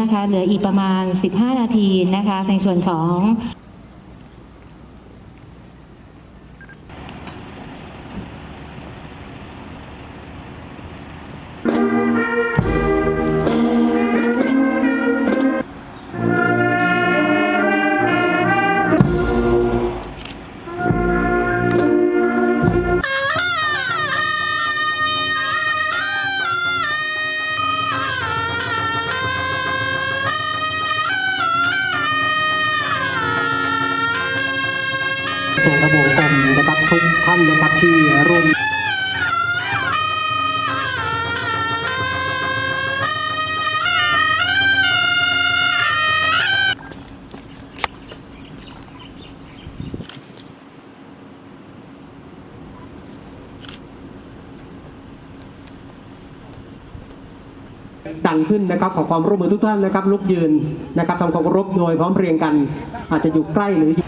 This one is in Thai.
นะคะ เหลืออีกประมาณ 15 นาทีนะคะ ในส่วนของ ส่งระบกรมนะครับทุกท่านนะครับที่ร่วมดังขึ้นนะครับขอความร่วมมือทุกท่านนะครับลุกยืนนะครับทำความเคารพโดยพร้อมเพรียงกัน อาจจะอยู่ใกล้หรืออยู่